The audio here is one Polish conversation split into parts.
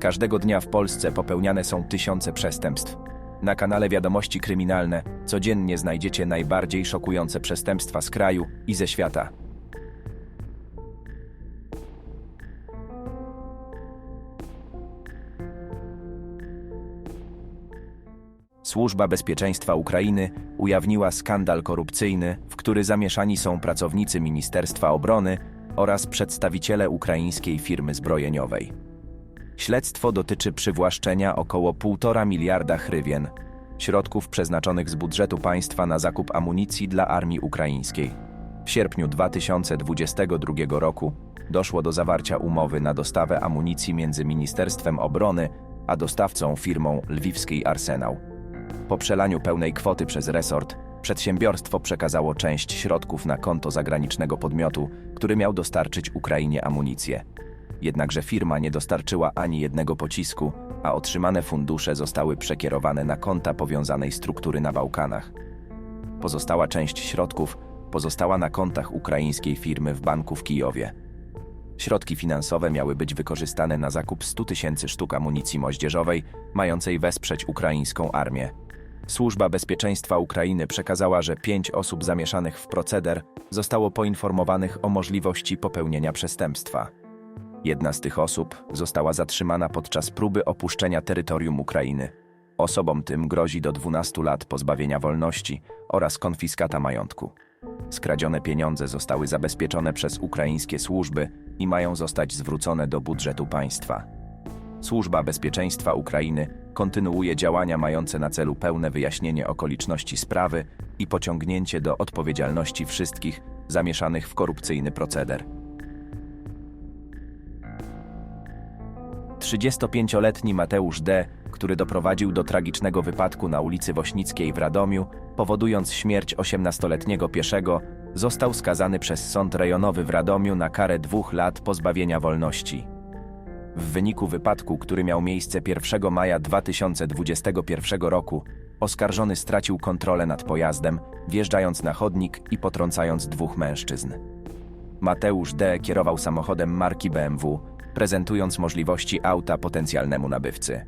Każdego dnia w Polsce popełniane są tysiące przestępstw. Na kanale Wiadomości Kryminalne codziennie znajdziecie najbardziej szokujące przestępstwa z kraju i ze świata. Służba Bezpieczeństwa Ukrainy ujawniła skandal korupcyjny, w który zamieszani są pracownicy Ministerstwa Obrony oraz przedstawiciele ukraińskiej firmy zbrojeniowej. Śledztwo dotyczy przywłaszczenia około 1,5 miliarda hrywien, środków przeznaczonych z budżetu państwa na zakup amunicji dla armii ukraińskiej. W sierpniu 2022 roku doszło do zawarcia umowy na dostawę amunicji między Ministerstwem Obrony a dostawcą firmą Lwiwski Arsenał. Po przelaniu pełnej kwoty przez resort, przedsiębiorstwo przekazało część środków na konto zagranicznego podmiotu, który miał dostarczyć Ukrainie amunicję. Jednakże firma nie dostarczyła ani jednego pocisku, a otrzymane fundusze zostały przekierowane na konta powiązanej struktury na Bałkanach. Pozostała część środków pozostała na kontach ukraińskiej firmy w banku w Kijowie. Środki finansowe miały być wykorzystane na zakup 100 tysięcy sztuk amunicji moździerzowej, mającej wesprzeć ukraińską armię. Służba Bezpieczeństwa Ukrainy przekazała, że pięć osób zamieszanych w proceder zostało poinformowanych o możliwości popełnienia przestępstwa. Jedna z tych osób została zatrzymana podczas próby opuszczenia terytorium Ukrainy. Osobom tym grozi do 12 lat pozbawienia wolności oraz konfiskata majątku. Skradzione pieniądze zostały zabezpieczone przez ukraińskie służby i mają zostać zwrócone do budżetu państwa. Służba Bezpieczeństwa Ukrainy kontynuuje działania mające na celu pełne wyjaśnienie okoliczności sprawy i pociągnięcie do odpowiedzialności wszystkich zamieszanych w korupcyjny proceder. 35-letni Mateusz D., który doprowadził do tragicznego wypadku na ulicy Wośnickiej w Radomiu, powodując śmierć 18-letniego pieszego, został skazany przez sąd rejonowy w Radomiu na karę dwóch lat pozbawienia wolności. W wyniku wypadku, który miał miejsce 1 maja 2021 roku, oskarżony stracił kontrolę nad pojazdem, wjeżdżając na chodnik i potrącając dwóch mężczyzn. Mateusz D. kierował samochodem marki BMW, prezentując możliwości auta potencjalnemu nabywcy.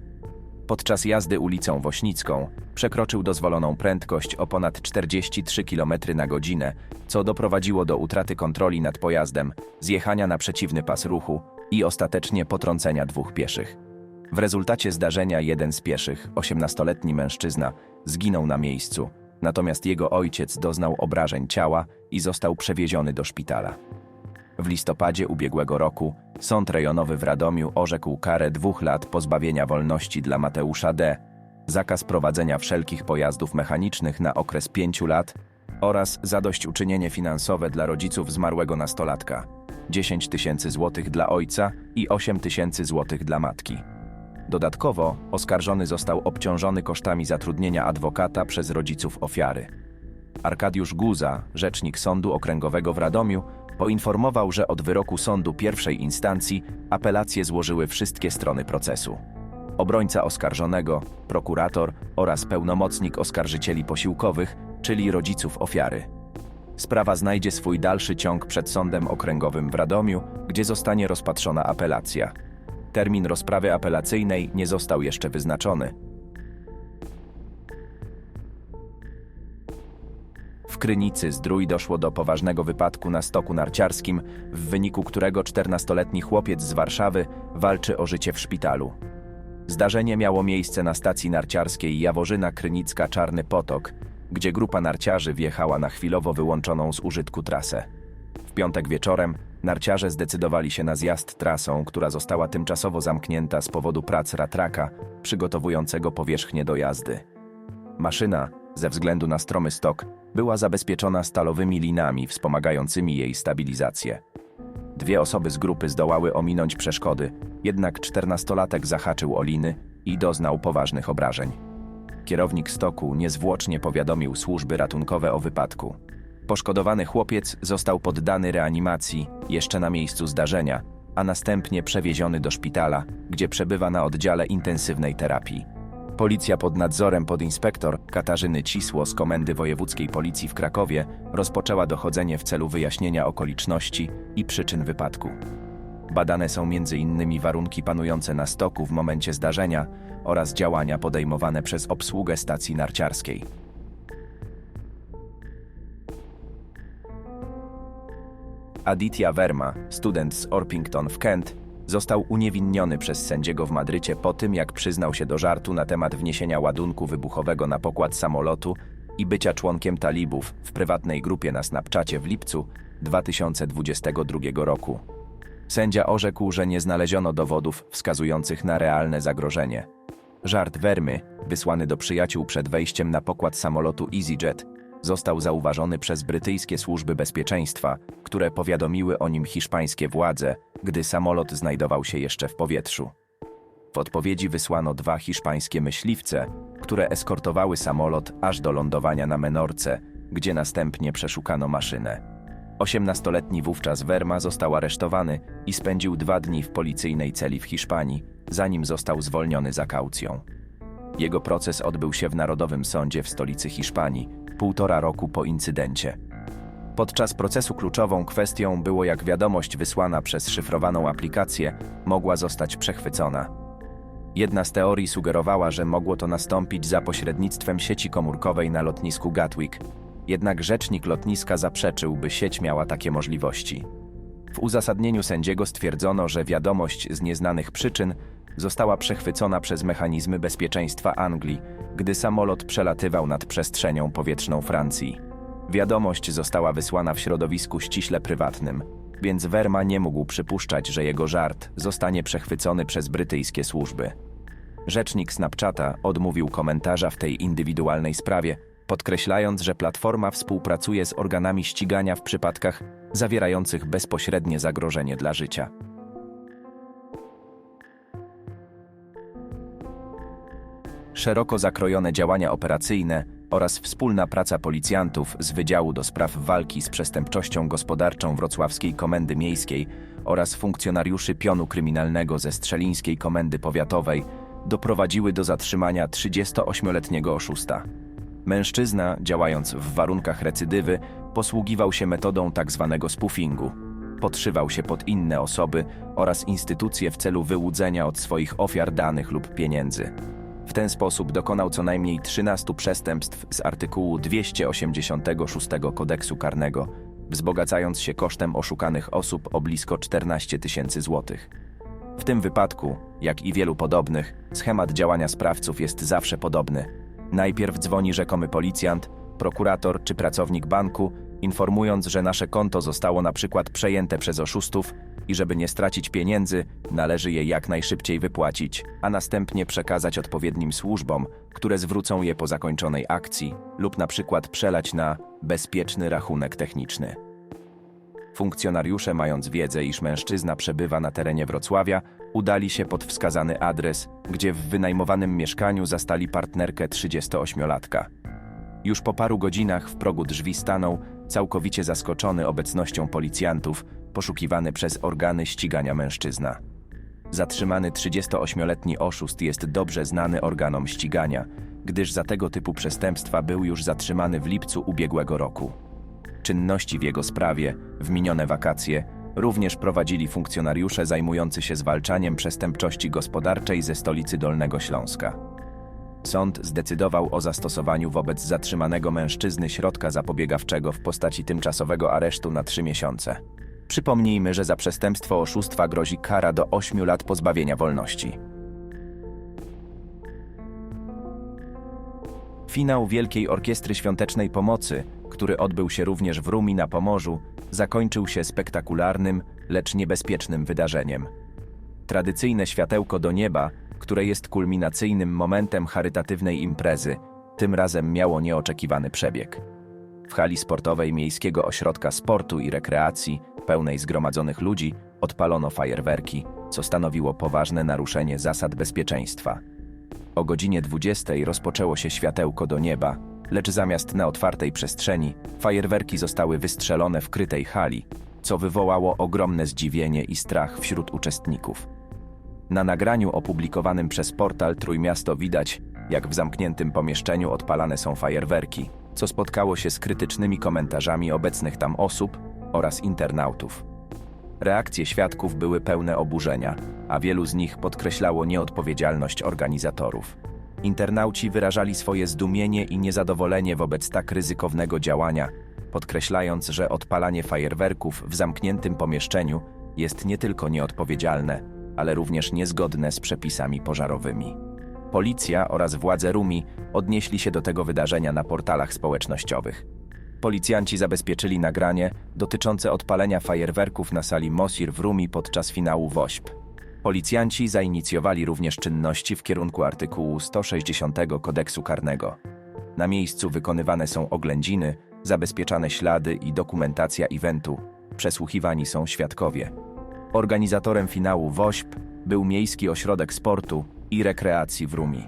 Podczas jazdy ulicą Wośnicką przekroczył dozwoloną prędkość o ponad 43 km na godzinę, co doprowadziło do utraty kontroli nad pojazdem, zjechania na przeciwny pas ruchu i ostatecznie potrącenia dwóch pieszych. W rezultacie zdarzenia jeden z pieszych, 18-letni mężczyzna, zginął na miejscu, natomiast jego ojciec doznał obrażeń ciała i został przewieziony do szpitala. W listopadzie ubiegłego roku Sąd Rejonowy w Radomiu orzekł karę dwóch lat pozbawienia wolności dla Mateusza D., zakaz prowadzenia wszelkich pojazdów mechanicznych na okres pięciu lat oraz zadośćuczynienie finansowe dla rodziców zmarłego nastolatka 10 tysięcy złotych dla ojca i 8 tysięcy złotych dla matki. Dodatkowo oskarżony został obciążony kosztami zatrudnienia adwokata przez rodziców ofiary. Arkadiusz Guza, rzecznik Sądu Okręgowego w Radomiu, poinformował, że od wyroku sądu pierwszej instancji apelacje złożyły wszystkie strony procesu. Obrońca oskarżonego, prokurator oraz pełnomocnik oskarżycieli posiłkowych, czyli rodziców ofiary. Sprawa znajdzie swój dalszy ciąg przed Sądem Okręgowym w Radomiu, gdzie zostanie rozpatrzona apelacja. Termin rozprawy apelacyjnej nie został jeszcze wyznaczony. Krynicy Zdrój doszło do poważnego wypadku na stoku narciarskim, w wyniku którego 14-letni chłopiec z Warszawy walczy o życie w szpitalu. Zdarzenie miało miejsce na stacji narciarskiej Jaworzyna Krynicka Czarny Potok, gdzie grupa narciarzy wjechała na chwilowo wyłączoną z użytku trasę. W piątek wieczorem narciarze zdecydowali się na zjazd trasą, która została tymczasowo zamknięta z powodu prac ratraka przygotowującego powierzchnię do jazdy. Maszyna, ze względu na stromy stok, była zabezpieczona stalowymi linami wspomagającymi jej stabilizację. Dwie osoby z grupy zdołały ominąć przeszkody, jednak czternastolatek zahaczył o liny i doznał poważnych obrażeń. Kierownik stoku niezwłocznie powiadomił służby ratunkowe o wypadku. Poszkodowany chłopiec został poddany reanimacji jeszcze na miejscu zdarzenia, a następnie przewieziony do szpitala, gdzie przebywa na oddziale intensywnej terapii. Policja pod nadzorem podinspektor Katarzyny Cisło z Komendy Wojewódzkiej Policji w Krakowie rozpoczęła dochodzenie w celu wyjaśnienia okoliczności i przyczyn wypadku. Badane są m.in. warunki panujące na stoku w momencie zdarzenia oraz działania podejmowane przez obsługę stacji narciarskiej. Aditya Verma, student z Orpington w Kent, został uniewinniony przez sędziego w Madrycie po tym, jak przyznał się do żartu na temat wniesienia ładunku wybuchowego na pokład samolotu i bycia członkiem talibów w prywatnej grupie na Snapchacie w lipcu 2022 roku. Sędzia orzekł, że nie znaleziono dowodów wskazujących na realne zagrożenie. Żart Wermy, wysłany do przyjaciół przed wejściem na pokład samolotu EasyJet, został zauważony przez brytyjskie służby bezpieczeństwa, które powiadomiły o nim hiszpańskie władze, gdy samolot znajdował się jeszcze w powietrzu. W odpowiedzi wysłano dwa hiszpańskie myśliwce, które eskortowały samolot aż do lądowania na Menorce, gdzie następnie przeszukano maszynę. 18-letni wówczas Verma został aresztowany i spędził dwa dni w policyjnej celi w Hiszpanii, zanim został zwolniony za kaucją. Jego proces odbył się w Narodowym Sądzie w stolicy Hiszpanii, półtora roku po incydencie. Podczas procesu kluczową kwestią było, jak wiadomość wysłana przez szyfrowaną aplikację mogła zostać przechwycona. Jedna z teorii sugerowała, że mogło to nastąpić za pośrednictwem sieci komórkowej na lotnisku Gatwick, jednak rzecznik lotniska zaprzeczył, by sieć miała takie możliwości. W uzasadnieniu sędziego stwierdzono, że wiadomość z nieznanych przyczyn została przechwycona przez mechanizmy bezpieczeństwa Anglii, gdy samolot przelatywał nad przestrzenią powietrzną Francji. Wiadomość została wysłana w środowisku ściśle prywatnym, więc Verma nie mógł przypuszczać, że jego żart zostanie przechwycony przez brytyjskie służby. Rzecznik Snapchata odmówił komentarza w tej indywidualnej sprawie, podkreślając, że platforma współpracuje z organami ścigania w przypadkach zawierających bezpośrednie zagrożenie dla życia. Szeroko zakrojone działania operacyjne oraz wspólna praca policjantów z Wydziału do Spraw Walki z Przestępczością Gospodarczą Wrocławskiej Komendy Miejskiej oraz funkcjonariuszy pionu kryminalnego ze Strzelińskiej Komendy Powiatowej doprowadziły do zatrzymania 38-letniego oszusta. Mężczyzna, działając w warunkach recydywy, posługiwał się metodą tzw. spoofingu. Podszywał się pod inne osoby oraz instytucje w celu wyłudzenia od swoich ofiar danych lub pieniędzy. Ten sposób dokonał co najmniej 13 przestępstw z artykułu 286 kodeksu karnego, wzbogacając się kosztem oszukanych osób o blisko 14 tysięcy złotych. W tym wypadku, jak i wielu podobnych, schemat działania sprawców jest zawsze podobny. Najpierw dzwoni rzekomy policjant, prokurator czy pracownik banku, informując, że nasze konto zostało na przykład przejęte przez oszustów i żeby nie stracić pieniędzy, należy je jak najszybciej wypłacić, a następnie przekazać odpowiednim służbom, które zwrócą je po zakończonej akcji lub na przykład przelać na bezpieczny rachunek techniczny. Funkcjonariusze, mając wiedzę, iż mężczyzna przebywa na terenie Wrocławia, udali się pod wskazany adres, gdzie w wynajmowanym mieszkaniu zastali partnerkę 38-latka. Już po paru godzinach w progu drzwi stanął, całkowicie zaskoczony obecnością policjantów, poszukiwany przez organy ścigania mężczyzna. Zatrzymany 38-letni oszust jest dobrze znany organom ścigania, gdyż za tego typu przestępstwa był już zatrzymany w lipcu ubiegłego roku. Czynności w jego sprawie, w minione wakacje, również prowadzili funkcjonariusze zajmujący się zwalczaniem przestępczości gospodarczej ze stolicy Dolnego Śląska. Sąd zdecydował o zastosowaniu wobec zatrzymanego mężczyzny środka zapobiegawczego w postaci tymczasowego aresztu na trzy miesiące. Przypomnijmy, że za przestępstwo oszustwa grozi kara do 8 lat pozbawienia wolności. Finał Wielkiej Orkiestry Świątecznej Pomocy, który odbył się również w Rumi na Pomorzu, zakończył się spektakularnym, lecz niebezpiecznym wydarzeniem. Tradycyjne światełko do nieba, które jest kulminacyjnym momentem charytatywnej imprezy, tym razem miało nieoczekiwany przebieg. W hali sportowej Miejskiego Ośrodka Sportu i Rekreacji, pełnej zgromadzonych ludzi, odpalono fajerwerki, co stanowiło poważne naruszenie zasad bezpieczeństwa. O godzinie 20 rozpoczęło się światełko do nieba, lecz zamiast na otwartej przestrzeni, fajerwerki zostały wystrzelone w krytej hali, co wywołało ogromne zdziwienie i strach wśród uczestników. Na nagraniu opublikowanym przez portal Trójmiasto widać, jak w zamkniętym pomieszczeniu odpalane są fajerwerki, co spotkało się z krytycznymi komentarzami obecnych tam osób oraz internautów. Reakcje świadków były pełne oburzenia, a wielu z nich podkreślało nieodpowiedzialność organizatorów. Internauci wyrażali swoje zdumienie i niezadowolenie wobec tak ryzykownego działania, podkreślając, że odpalanie fajerwerków w zamkniętym pomieszczeniu jest nie tylko nieodpowiedzialne, ale również niezgodne z przepisami pożarowymi. Policja oraz władze Rumi odnieśli się do tego wydarzenia na portalach społecznościowych. Policjanci zabezpieczyli nagranie dotyczące odpalenia fajerwerków na sali Mosir w Rumi podczas finału WOŚP. Policjanci zainicjowali również czynności w kierunku artykułu 160 kodeksu karnego. Na miejscu wykonywane są oględziny, zabezpieczane ślady i dokumentacja eventu, przesłuchiwani są świadkowie. Organizatorem finału WOŚP był Miejski Ośrodek Sportu i Rekreacji w Rumi.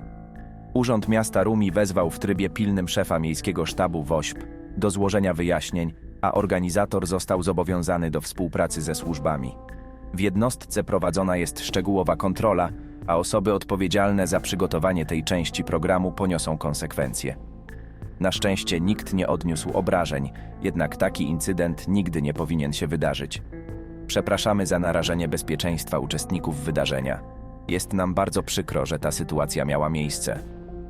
Urząd Miasta Rumi wezwał w trybie pilnym szefa Miejskiego Sztabu WOŚP do złożenia wyjaśnień, a organizator został zobowiązany do współpracy ze służbami. W jednostce prowadzona jest szczegółowa kontrola, a osoby odpowiedzialne za przygotowanie tej części programu poniosą konsekwencje. Na szczęście nikt nie odniósł obrażeń, jednak taki incydent nigdy nie powinien się wydarzyć. Przepraszamy za narażenie bezpieczeństwa uczestników wydarzenia. Jest nam bardzo przykro, że ta sytuacja miała miejsce.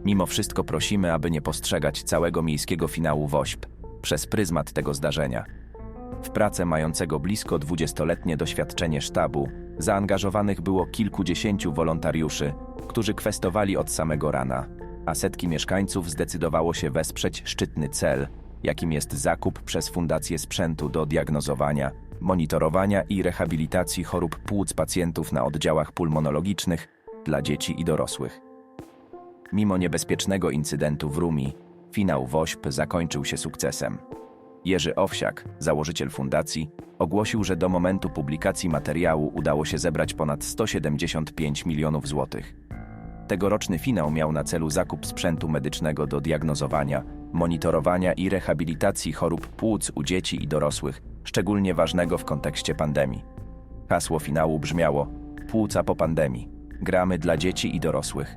Mimo wszystko prosimy, aby nie postrzegać całego miejskiego finału WOŚP przez pryzmat tego zdarzenia. W pracę mającego blisko 20-letnie doświadczenie sztabu zaangażowanych było kilkudziesięciu wolontariuszy, którzy kwestowali od samego rana, a setki mieszkańców zdecydowało się wesprzeć szczytny cel, jakim jest zakup przez Fundację Sprzętu do diagnozowania, monitorowania i rehabilitacji chorób płuc pacjentów na oddziałach pulmonologicznych dla dzieci i dorosłych. Mimo niebezpiecznego incydentu w Rumi, finał WOŚP zakończył się sukcesem. Jerzy Owsiak, założyciel fundacji, ogłosił, że do momentu publikacji materiału udało się zebrać ponad 175 milionów złotych. Tegoroczny finał miał na celu zakup sprzętu medycznego do diagnozowania, monitorowania i rehabilitacji chorób płuc u dzieci i dorosłych, szczególnie ważnego w kontekście pandemii. Hasło finału brzmiało: Płuca po pandemii. Gramy dla dzieci i dorosłych.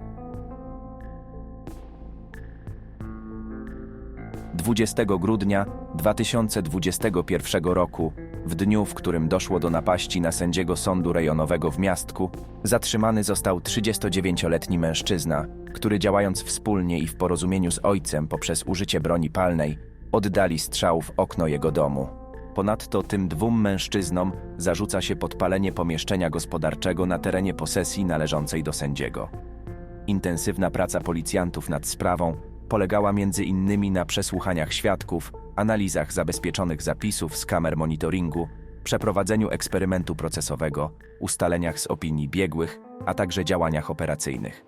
20 grudnia 2021 roku, w dniu, w którym doszło do napaści na sędziego sądu rejonowego w Miastku, zatrzymany został 39-letni mężczyzna, który działając wspólnie i w porozumieniu z ojcem poprzez użycie broni palnej, oddali strzał w okno jego domu. Ponadto tym dwóm mężczyznom zarzuca się podpalenie pomieszczenia gospodarczego na terenie posesji należącej do sędziego. Intensywna praca policjantów nad sprawą polegała między innymi na przesłuchaniach świadków, analizach zabezpieczonych zapisów z kamer monitoringu, przeprowadzeniu eksperymentu procesowego, ustaleniach z opinii biegłych, a także działaniach operacyjnych.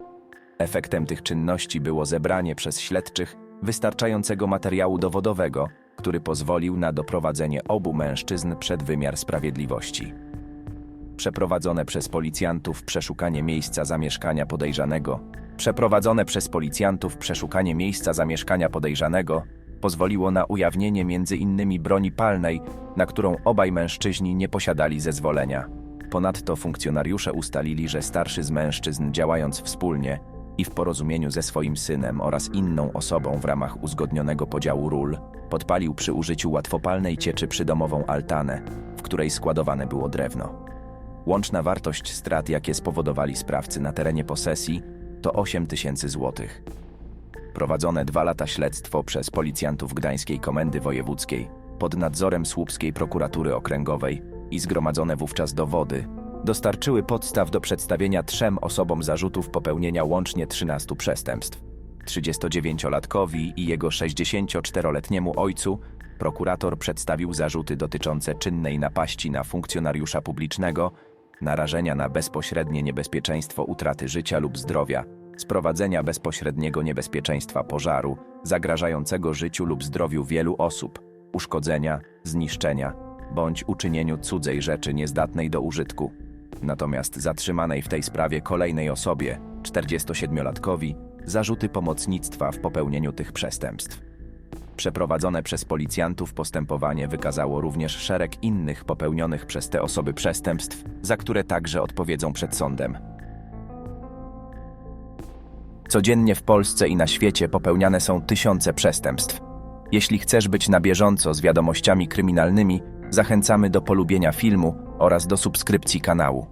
Efektem tych czynności było zebranie przez śledczych wystarczającego materiału dowodowego, który pozwolił na doprowadzenie obu mężczyzn przed wymiar sprawiedliwości. Przeprowadzone przez policjantów przeszukanie miejsca zamieszkania podejrzanego Przeprowadzone przez policjantów przeszukanie miejsca zamieszkania podejrzanego pozwoliło na ujawnienie m.in. broni palnej, na którą obaj mężczyźni nie posiadali zezwolenia. Ponadto funkcjonariusze ustalili, że starszy z mężczyzn działając wspólnie i w porozumieniu ze swoim synem oraz inną osobą w ramach uzgodnionego podziału ról, podpalił przy użyciu łatwopalnej cieczy przydomową altanę, w której składowane było drewno. Łączna wartość strat, jakie spowodowali sprawcy na terenie posesji, to 8 tysięcy złotych. Prowadzone dwa lata śledztwo przez policjantów Gdańskiej Komendy Wojewódzkiej pod nadzorem Słupskiej Prokuratury Okręgowej i zgromadzone wówczas dowody dostarczyły podstaw do przedstawienia trzem osobom zarzutów popełnienia łącznie 13 przestępstw. 39-latkowi i jego 64-letniemu ojcu prokurator przedstawił zarzuty dotyczące czynnej napaści na funkcjonariusza publicznego narażenia na bezpośrednie niebezpieczeństwo utraty życia lub zdrowia, sprowadzenia bezpośredniego niebezpieczeństwa pożaru, zagrażającego życiu lub zdrowiu wielu osób, uszkodzenia, zniszczenia bądź uczynieniu cudzej rzeczy niezdatnej do użytku. Natomiast zatrzymanej w tej sprawie kolejnej osobie, 47-latkowi, zarzuty pomocnictwa w popełnieniu tych przestępstw. Przeprowadzone przez policjantów postępowanie wykazało również szereg innych popełnionych przez te osoby przestępstw, za które także odpowiedzą przed sądem. Codziennie w Polsce i na świecie popełniane są tysiące przestępstw. Jeśli chcesz być na bieżąco z wiadomościami kryminalnymi, Zachęcamy do polubienia filmu oraz do subskrypcji kanału.